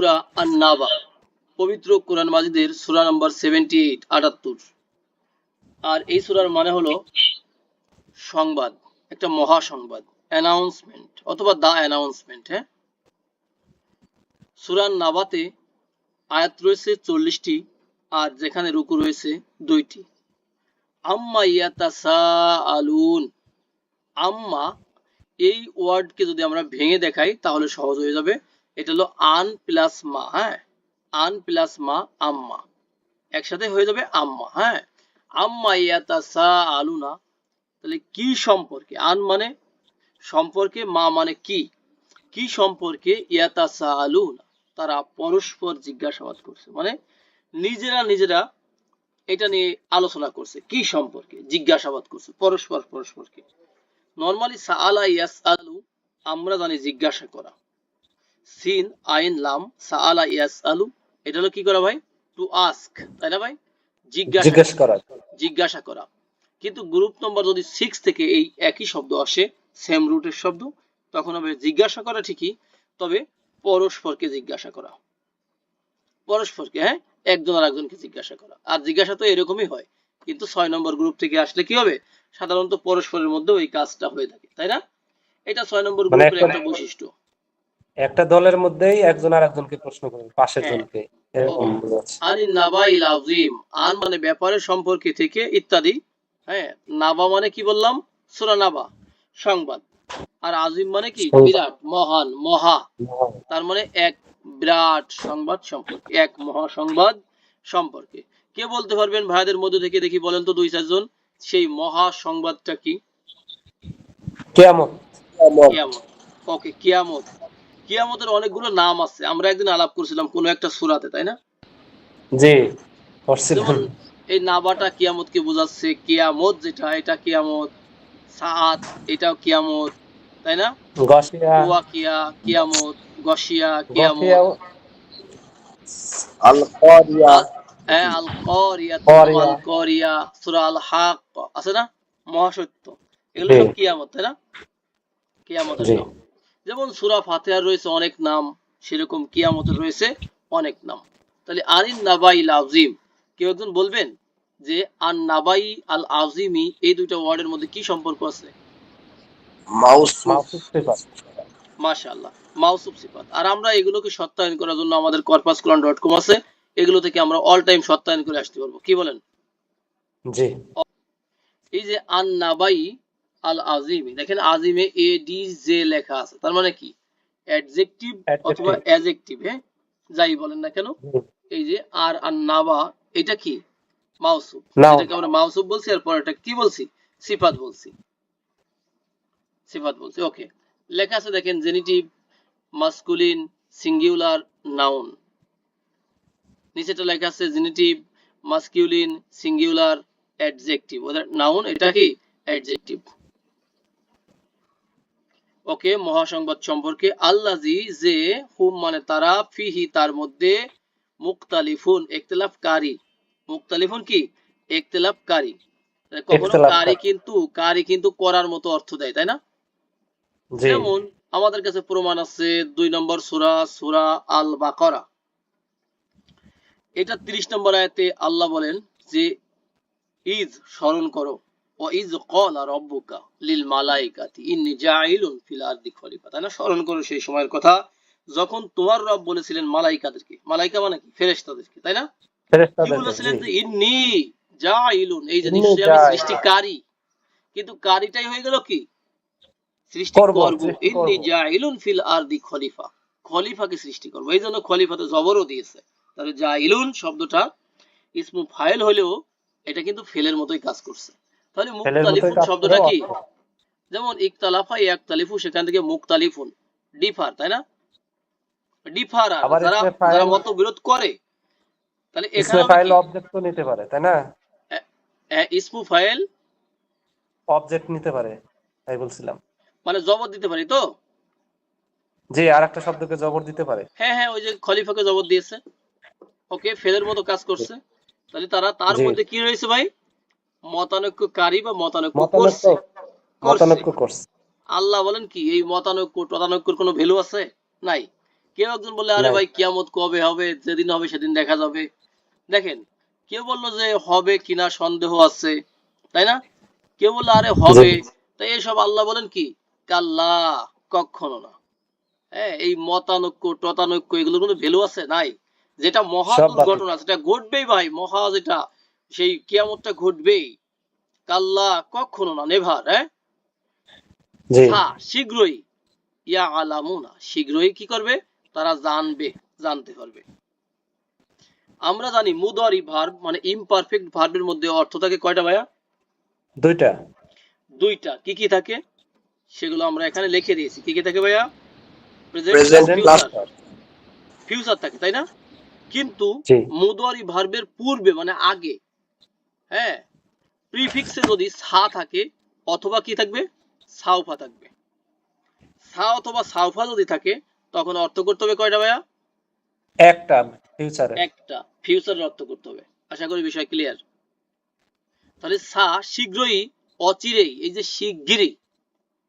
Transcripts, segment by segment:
সূরা আন-নাবা, পবিত্র কোরআন মাজিদের সূরা নম্বর 78 78 আর এই সূরার মানে হলো সংবাদ, একটা অ্যানাউন্সমেন্ট অথবা দা অ্যানাউন্সমেন্ট হ্যাঁ? সূরা নাবাতে আয়াত রয়েছে চল্লিশটি, আর যেখানে রুকু রয়েছে দুইটি। আম্মা ইয়াতাসা আলুন আম্মা এই ওয়ার্ডকে যদি আমরা ভেঙে দেখাই, তাহলে সহজ হয়ে যাবে এটা হলো আন প্লাস মা হ্যাঁ? আন প্লাস মা, আম্মা। একসাথে হয়ে যাবে আম্মা হ্যাঁ? আম্মা ইয়াতাসা আলুনা তাহলে কি সম্পর্কে? আন মানে সম্পর্কে, মা মানে কি? কি সম্পর্কে ইয়াতাসা আলুনা তারা পরস্পর জিজ্ঞাসাবাদ করছে। মানে নিজেরা নিজেরা এটা নিয়ে আলোচনা করছে। কি সম্পর্কে? জিজ্ঞাসাবাদ করছে পরস্পর পরস্পরকে। নর্মালি সাআলা ইয়াসআলু, আমরা জানি জিজ্ঞাসা করা। সিন আইন লাম সাআলা ইয়াসআলু এটা হলো কি করা ভাই? টু আস্ক তাই না ভাই? জিজ্ঞাসা। করা। জিজ্ঞাসা করা। কিন্তু গ্রুপ নম্বর যদি সিক্স থেকে এই একই শব্দ আসে সেম রুটের শব্দ তখন হবে জিজ্ঞাসা করা ঠিকই তবে পরস্পরকে জিজ্ঞাসা করা। পরস্পরকে হ্যাঁ? একজন আর একজনকে জিজ্ঞাসা করা। আর জিজ্ঞাসা তো এরকমই হয় কিন্তু ছয় নম্বর গ্রুপ থেকে আসলে কি হবে? সাধারণত পরস্পরের মধ্যে ওই কাজটা হয়ে থাকে তাই না? এটা ছয় নম্বর মানে গ্রুপের একটা- একটা বৈশিষ্ট্য। একটা দলের মধ্যেই একজন আর একজনকে প্রশ্ন করে পাশের হ্যাঁ। জনকে। এরকম আনি নাবাইল আজিম আন মানে সম্পর্কে থেকে ইত্যাদি। হ্যাঁ নাবা মানে কি বললাম? সুরা নাবা সংবাদ। আর আজিম মানে কি? বিরাট মহান মহা। তার মানে এক বিরাট সংবাদ সম্পর্কে এক মহা সংবাদ সম্পর্কে। কে বলতে পারবেন ভাইদের মধ্যে থেকে দেখি বলেন তো দুই চারজন সেই মহা সংবাদটা কি? কেয়ামত। কিয়ামত। ওকে কিয়ামত। কিয়ামতের অনেকগুলো নাম আছে। আমরা একদিন আলাপ করছিলাম কোনো একটা সুরাতে তাই না? জি করছিলেন যেমন এই নাবাটা কিয়ামতকে বোঝাচ্ছে কিয়ামত যেটা এটা কিয়ামত সাত এটাও কিয়ামত তাই না? গসিয়া কুয়া কিয়া কিয়ামত। গসিয়া কিয়ামত আল কারিয়া হ্যাঁ আল করিয়া। আল করিয়া সূরা আল হাক আছে না? মহাসত্য। এগুলো সব কিয়ামত তাই না? কিয়ামতের জি। নাম। যেমন সূরা ফাতিহার রয়েছে অনেক নাম সেরকম কিয়ামতের রয়েছে অনেক নাম। তাহলে আনিন নাবাইল আজিম কেউ একজন বলবেন যে আন নাবাই আল আজিমি এই দুইটা ওয়ার্ডের মধ্যে কি সম্পর্ক আছে? মাউসুফ। মাশাআল্লাহ মাউসুফ সিফাত। আর আমরা এগুলোকে সত্যায়ন করার জন্য আমাদের কর্পাসকলন ডট কম আছে এগুলো থেকে আমরা অল টাইম সত্যায়ন করে আসতে পারব। কি বলেন? জি। এই যে আন নাবাই আল আজিমি দেখেন আজিমে এ ডি জে লেখা আছে। তার মানে কি? অ্যাডজেক্টিভ অথবা অ্যাডজেক্টিভ হ্যাঁ? যাই বলেন না কেন? এই যে আর আন নাবা এটা কি? মাউসুফ এটাকে আমরা মাউসুফ বলছি আর পরেরটা কি বলছি? সিফাত বলছি। সিফাত বলছি ওকে। লেখা আছে দেখেন জেনিটিভ মাস্কুলিন সিঙ্গুলার নাউন নিচেটা লেখা আছে জেনিটিভ মাস্কিউলিন সিঙ্গুলার অ্যাডজেক্টিভ ওদের নাউন এটা কি? অ্যাডজেক্টিভ ওকে মহাসংবাদ সম্পর্কে আল্লাজি যে হুম মানে তারা ফিহি তার মধ্যে মুক্তালিফুন ইখতিলাফকারী মুক্তালিফুন কি? ইখতিলাফকারী কখনো কারি কিন্তু কারি কিন্তু করার মতো অর্থ দেয় তাই না? যেমন আমাদের কাছে প্রমাণ আছে দুই নম্বর সূরা সূরা আল বাকারা এটা 30 নম্বর আয়াতে আল্লাহ বলেন যে ইজ স্মরণ করো। ও ইজ ক্বালা রাব্বুকা লিল মালাইকাতি ইন্নী জাইলুন ফিল আরদি খলিফা তাই না? স্মরণ করো সেই সময়ের কথা। যখন তোমার রব বলেছিলেন মালাইকাদেরকে মালাইকা মানে কি? ফেরেশতাদেরকে তাই না? কি বলেছিলেন যে ইন্নী জাইলুন এই যে নিশ্চয়ই আমি সৃষ্টিকারী। কিন্তু কারিটাই হয়ে গেল কি? সৃষ্টি করব, জাইলুন ফিল আরদি খলিফা। খলিফাকে সৃষ্টি করব। এই জন্য খলিফাতে জবরও দিয়েছে। তাহলে জাইলুন শব্দটা ইসমু ফাইল হলেও এটা কিন্তু ফেলের মতোই কাজ করছে। তাহলে মুক্তালিফুন শব্দটা কি? যেমন ইকতালাফা ইয়াকতালিফু সেখান থেকে মুক্তালিফুন। ডিফার তাই না? ডিফার যারা যারা মত বিরোধ করে তাহলে এখানে ফাইল অবজেক্ট তো নিতে পারে তাই না? ইসমু ফাইল অবজেক্ট নিতে পারে তাই বলছিলাম। মানে জবর দিতে পারি তো? জি আর একটা শব্দকে জবর দিতে পারে। হ্যাঁ হ্যাঁ ওই যে খলিফাকে জবর দিয়েছে। ওকে ফেলের মতো কাজ করছে। তাহলে তারা তার মধ্যে কি রয়েছে ভাই? মতানৈক্যকারী বা মতানৈক্য করছে? মতানৈক্য করছে। আল্লাহ বলেন কি এই মতানৈক্য টতানৈক্যর কোনো ভ্যালু আছে? নাই। কেউ একজন বললে আরে ভাই কিয়ামত কবে হবে? যেদিন হবে সেদিন দেখা যাবে। দেখেন কেউ বলল যে হবে কিনা সন্দেহ আছে। তাই না? কেউ বলল আরে হবে। তাই এসব আল্লাহ বলেন কি? কাল্লা কখনো না। হ্যাঁ এই মতানৈক্য টতানৈক্য এগুলোর কোনো ভ্যালু আছে? নাই। যেটা মহা। দুর্ঘটনা সেটা ঘটবেই ভাই মহা যেটা। সেই কিয়ামতটা ঘটবেই। কাল্লা কখনো না নেভার হ্যাঁ? হ্যাঁ শীঘ্রই। ইয়া আলামুনা শীঘ্রই কি করবে? তারা জানবে জানতে পারবে। আমরা জানি মুদারি ভার্ব মানে ইমপারফেক্ট ভার্বের মধ্যে অর্থ থাকে কয়টা ভাইয়া? দুইটা। দুইটা। কি কি থাকে? সেগুলো আমরা এখানে লিখে দিয়েছি। কি কি থাকে ভাইয়া? প্রেজেন্ট ফিউচার থাকে তাই না? কিন্তু মুদারি ভার্বের পূর্বে মানে আগে হ্যাঁ প্রিফিক্সে যদি সা থাকে অথবা কি থাকবে? সাউফা থাকবে। সা অথবা সাউফা যদি থাকে তখন অর্থ করতে হবে কয়টা ভাইয়া? একটা ফিউচারে একটা ফিউচারের অর্থ করতে হবে। আশা করি বিষয় ক্লিয়ার তাহলে সা শীঘ্রই অচিরেই এই যে শিগগিরই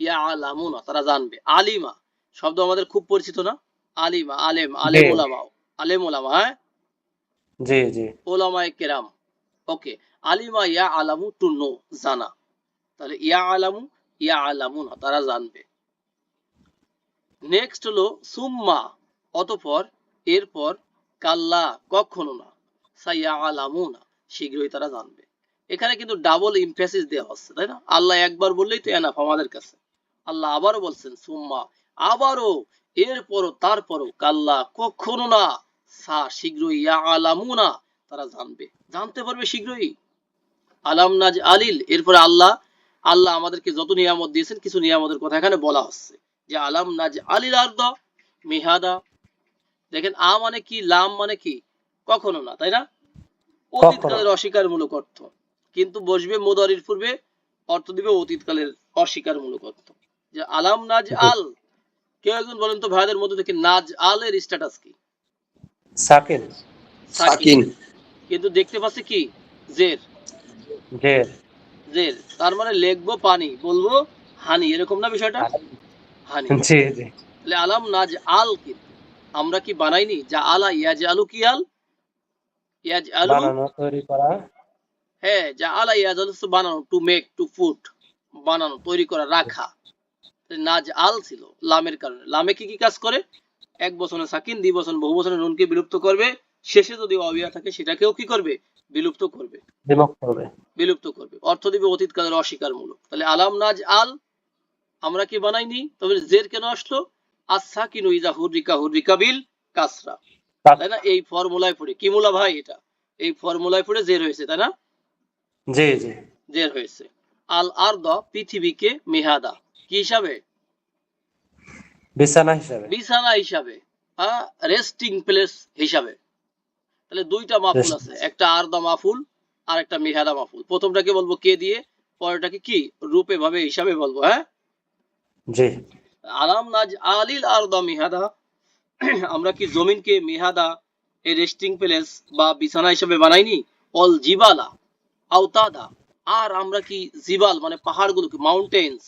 ইয়া আলামুনা তারা জানবে। আলিমা শব্দ আমাদের খুব পরিচিত না? আলিমা আলেম আলেম। ওলামা আলেম ওলামা হ্যাঁ? জি জি। ওলামায়ে কেরাম। ওকে আলিমা ইয়া আলামু টু নো, জানা। তাহলে ইয়া আলামু, ইয়া আলামুনা তারা জানবে। নেক্সট হলো, সুম্মা, অতঃপর, এরপর, কাল্লা, কখনো না। সাইয়া আলামুনা শীঘ্রই তারা জানবে। এখানে কিন্তু ডাবল ইমফেসিস দেওয়া হচ্ছে তাই না? আল্লাহ একবার বললেই তো এনাফ আমাদের কাছে। আল্লাহ আবারও বলছেন, সুম্মা, আবারও, এরপরও, তারপরও, কাল্লা, কখনো না। সা, শীঘ্রই ইয়া আলামুনা তারা জানবে। জানতে পারবে শীঘ্রই। আলাম নাজ আলিল এরপরে আল্লাহ আল্লাহ আমাদেরকে যত নিয়ামত দিয়েছেন কিছু নিয়ামতের কথা এখানে বলা হচ্ছে। যে আলাম নাজ আলিল আর্দ মিহাদা। দেখেন আ মানে কি লাম মানে কি? কখনো না তাই না? অতীতকালের অস্বীকারমূলক অর্থ। কিন্তু বসবে মোদারির পূর্বে অর্থ দিবে অতীতকালের অস্বীকারমূলক অর্থ। যে আলাম নাজ আল কেউ একজন বলেন তো ভাইদের মধ্যে থেকে নাজ আলের স্ট্যাটাস কি? সাকিন। সাকিন। কিন্তু দেখতে পাচ্ছি কি? জের। যে জের। তার মানে লিখব পানি। বলব হানি। এরকম না বিষয়টা? হানি। জি জি। তাহলে আলাম নাজ আল কিন্তু আমরা কি বানাইনি? যা আলা ইয়াজ আলু কি আল? ইয়াজ আলু? বানানো তৈরি করা। হ্যাঁ যা আলা ইয়াজ আলু বানানো। টু মেক টু ফুট বানানো তৈরি করা রাখা। নাজ আল ছিল লামের কারণে। লামে কি কি কাজ করে? এক বছরে সাকিন দুই বছর বহু বছরে নুনকে বিলুপ্ত করবে। শেষে যদি অবিয়া থাকে সেটাকেও কি করবে? বিলুপ্ত করবে। বিমুক্ত হবে বিলুপ্ত করবে। অর্থ দিবে অতীতকালের অস্বীকারমূলক। তাহলে আলাম নাজ আল আমরা কি বানাইনি? তবে জের কেন আসলো? আচ্ছা কিনু ইজা হুরিকা হুরিকা বিল কাসরা। তাই না? এই ফর্মুলায় পড়ে। কি মূলা ভাই এটা? এই ফর্মুলায় পড়ে জের হয়েছে তাই না? জি জি। জের হয়েছে। আল আর্দ পৃথিবীকে মেহাদা। কি হিসাবে? বিছানা হিসাবে। বিছানা হিসাবে। রেস্টিং প্লেস হিসাবে। তাহলে দুইটা মাফুল আছে একটা আর্দা মাফুল আর একটা মেহাদা মাফুল। প্রথমটাকে বলব কে দিয়ে? পরেরটাকে কি? রূপে ভাবে হিসাবে বলব হ্যাঁ? জি। আলাম নাজ আলিল আরদা মিহাদা। আমরা কি জমিনকে মিহাদা এই রেস্টিং প্লেস বা বিছানা হিসেবে বানাইনি? অল জিবালা আওতাদা। আর আমরা কি জিবাল মানে পাহাড়গুলোকে মাউন্টেন্স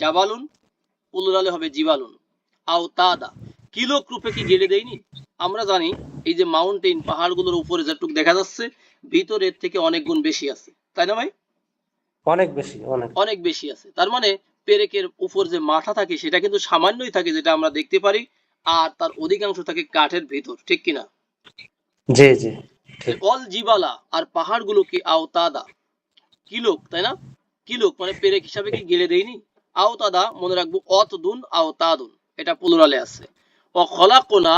জাবালুন পুলুরালে হবে জিবালুন। আওতাদা। কিলোক রূপে কি গেড়ে দেয়নি? আমরা জানি এই যে মাউন্টেন পাহাড়গুলোর উপরে যেটুকু দেখা যাচ্ছে ভিতরের থেকে অনেক গুণ বেশি আছে। তাই না ভাই? অনেক বেশি অনেক। অনেক বেশি আছে। তার মানে পেরেকের উপর যে মাথা থাকে সেটা কিন্তু সামান্যই থাকে যেটা আমরা দেখতে পারি আর তার অধিকাংশ থাকে কাঠের ভিতর ঠিক কিনা জি জি অল জিবালা আর পাহাড়গুলো কি আওতাদা? কিলোক তাই না? কিলোক মানে পেরেক হিসাবে কি গেলে দেয়নি? আওতাদা মনে রাখব অতদুন আওতাদুন এটা পুলুরালে আছে। ও খলাকোনা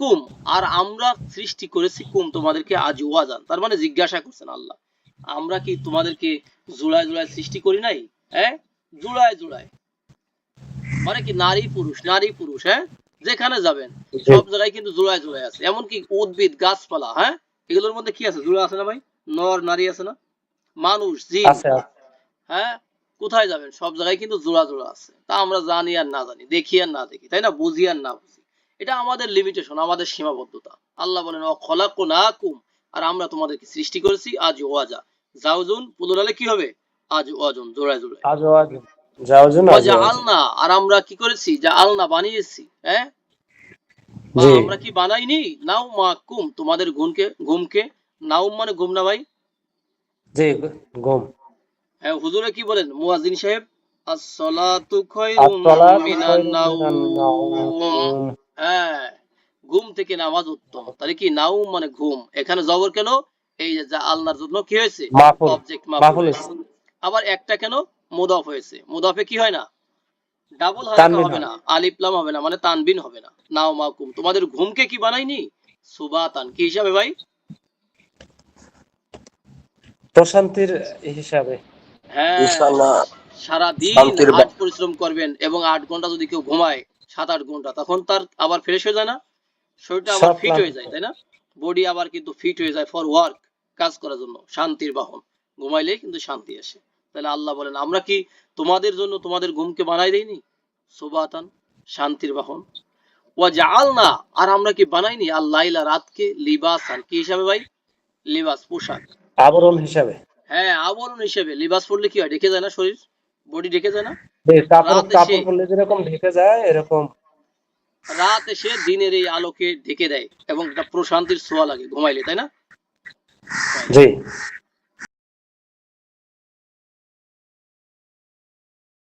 কুম আর আমরা সৃষ্টি করেছি কুম তোমাদেরকে আজ ওয়াজান তার মানে জিজ্ঞাসা করছেন আল্লাহ আমরা কি তোমাদেরকে জুড়ায় জুড়ায় সৃষ্টি করি নাই? হ্যাঁ? জুড়ায় জুড়ায়। মানে কি নারী পুরুষ নারী পুরুষ হ্যাঁ? যেখানে যাবেন সব জায়গায় কিন্তু জোড়ায় জোড়ায় আছে। এমনকি উদ্ভিদ গাছপালা হ্যাঁ? এগুলোর মধ্যে কি আছে? জোড়া আছে না ভাই? নর নারী আছে না? মানুষ জিন আছে। হ্যাঁ? কোথায় যাবেন? সব জায়গায় কিন্তু জোড়া জোড়া আছে। তা আমরা জানি আর না জানি দেখি আর না দেখি তাই না? বুঝি আর না বুঝি। এটা আমাদের লিমিটেশন আমাদের সীমাবদ্ধতা। আল্লাহ বলেন অখলাকো না কুম আর আমরা তোমাদেরকে সৃষ্টি করেছি আজ ওয়াজা। জাউজুন পুলুরালে কি হবে? আজ ওয়াজুন জোড়ায় জোড়ায়। আজ যাও জন আজও আজ। আলনা আর আমরা কি করেছি? যা আলনা বানিয়েছি হ্যাঁ। আমরা কি বানাইনি? নাও মাকুম তোমাদের ঘুমকে ঘুমকে। নাউম মানে ঘুম না ভাই? জি ঘুম। হুজুরে কি বলেন? মুয়াজ্জিন সাহেব আসসালাতু মিনান খায়রুম নাউম। মিনান নাওম। হ্যাঁ ঘুম থেকে নামাজ উত্তম। তাহলে কি নাউম মানে ঘুম? এখানে জবর কেন? এই যে যা আল্লাহর জন্য কি হয়েছে? অবজেক্ট মাফুল আবার একটা কেন? মুদাফ হয়েছে। মুদাফে কি হয় না? ডাবল হবে। না আলিফলাম হবে না মানে তানবিন হবে না। নাও মাকুম তোমাদের ঘুমকে কি বানাইনি সুবাতান। কি হিসাবে ভাই? প্রশান্তির হিসাবে। হ্যাঁ ইনশাআল্লাহ সারা দিন শান্তির বা- আট পরিশ্রম করবেন এবং আট ঘণ্টা যদি কেউ ঘুমায় সাত আট ঘণ্টা তখন তার আবার ফ্রেশ হয়ে যায় না? শরীরটা আবার ফিট হয়ে যায় তাই না? বডি আবার কিন্তু ফিট হয়ে যায় ফর ওয়ার্ক কাজ করার জন্য শান্তির বাহন। ঘুমাইলেই কিন্তু শান্তি আসে। তাহলে আল্লাহ বলেন আমরা কি তোমাদের জন্য তোমাদের ঘুমকে বানাই দেইনি? সুবাতান শান্তির বাহন। ওয়া জাআলনা আর আমরা কি বানাইনি? আল্লাইলা রাতকে লিবাসান। কি হিসাবে ভাই? লিবাস পোশাক। আবরণ হিসাবে। হ্যাঁ আবরণ হিসেবে লিবাস পড়লে কি হয়? ঢেকে যায় না শরীর? বডি ঢেকে যায় না? কাপড় কাপড় পরলে যেরকম ঢেকে যায় এরকম। রাত এসে দিনের এই আলোকে ঢেকে দেয় এবং একটা প্রশান্তির ছোঁয়া লাগে ঘুমাইলে তাই না? জি।